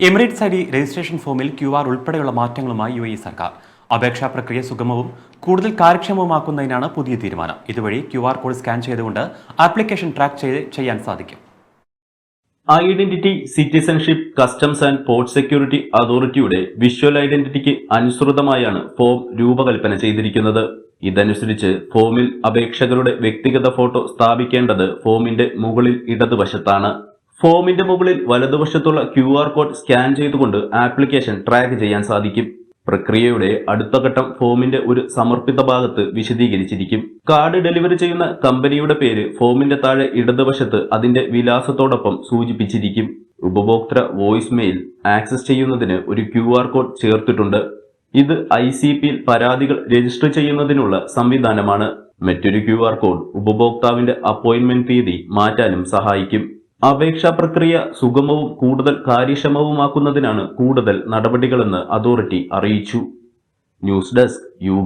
Emirates I D registration ഫോമിൽ Q R ഉൾപ്പെടെയുള്ള മാറ്റങ്ങളുമായി യു എ സർക്കാർ. അപേക്ഷാ പ്രക്രിയ സുഗമവും കൂടുതൽ കാര്യക്ഷമവുമാക്കുന്നതിനാണ് പുതിയ തീരുമാനം. ഇതുവഴി ക്യു ആർ കോഡ് സ്കാൻ ചെയ്തുകൊണ്ട് ആപ്ലിക്കേഷൻ ട്രാക്ക് ചെയ്ത് ചെയ്യാൻ സാധിക്കും. Identity citizenship customs and port security അതോറിറ്റിയുടെ വിഷ്വൽ ഐഡന്റിറ്റിക്ക് അനുസൃതമായാണ് ഫോം രൂപകൽപ്പന ചെയ്തിരിക്കുന്നത്. ഇതനുസരിച്ച് ഫോമിൽ അപേക്ഷകരുടെ വ്യക്തിഗത ഫോട്ടോ സ്ഥാപിക്കേണ്ടത് ഫോമിന്റെ മുകളിൽ ഇടതുവശത്താണ്. ഫോമിന്റെ മുകളിൽ വലതുവശത്തുള്ള ക്യു ആർ കോഡ് സ്കാൻ ചെയ്തുകൊണ്ട് ആപ്ലിക്കേഷൻ ട്രാക്ക് ചെയ്യാൻ സാധിക്കും. പ്രക്രിയയുടെ അടുത്ത ഘട്ടം ഫോമിന്റെ ഒരു സമർപ്പിത ഭാഗത്ത് വിശദീകരിച്ചിരിക്കും. കാർഡ് ഡെലിവറി ചെയ്യുന്ന കമ്പനിയുടെ പേര് ഫോമിന്റെ താഴെ ഇടതുവശത്ത് അതിന്റെ വിലാസത്തോടൊപ്പം സൂചിപ്പിച്ചിരിക്കും. ഉപഭോക്തൃ വോയിസ് മെയിൽ ആക്സസ് ചെയ്യുന്നതിന് ഒരു ക്യു ആർ കോഡ് ചേർത്തിട്ടുണ്ട്. ഇത് ഐ സി പിയിൽ പരാതികൾ രജിസ്റ്റർ ചെയ്യുന്നതിനുള്ള സംവിധാനമാണ്. മറ്റൊരു ക്യു ആർ കോഡ് ഉപഭോക്താവിന്റെ അപ്പോയിന്റ്മെന്റ് തീയതി മാറ്റാനും സഹായിക്കും. അപേക്ഷാ പ്രക്രിയ സുഗമവും കൂടുതൽ കാര്യക്ഷമവുമാക്കുന്നതിനാണ് കൂടുതൽ നടപടികളെന്ന് അതോറിറ്റി അറിയിച്ചു. News desk U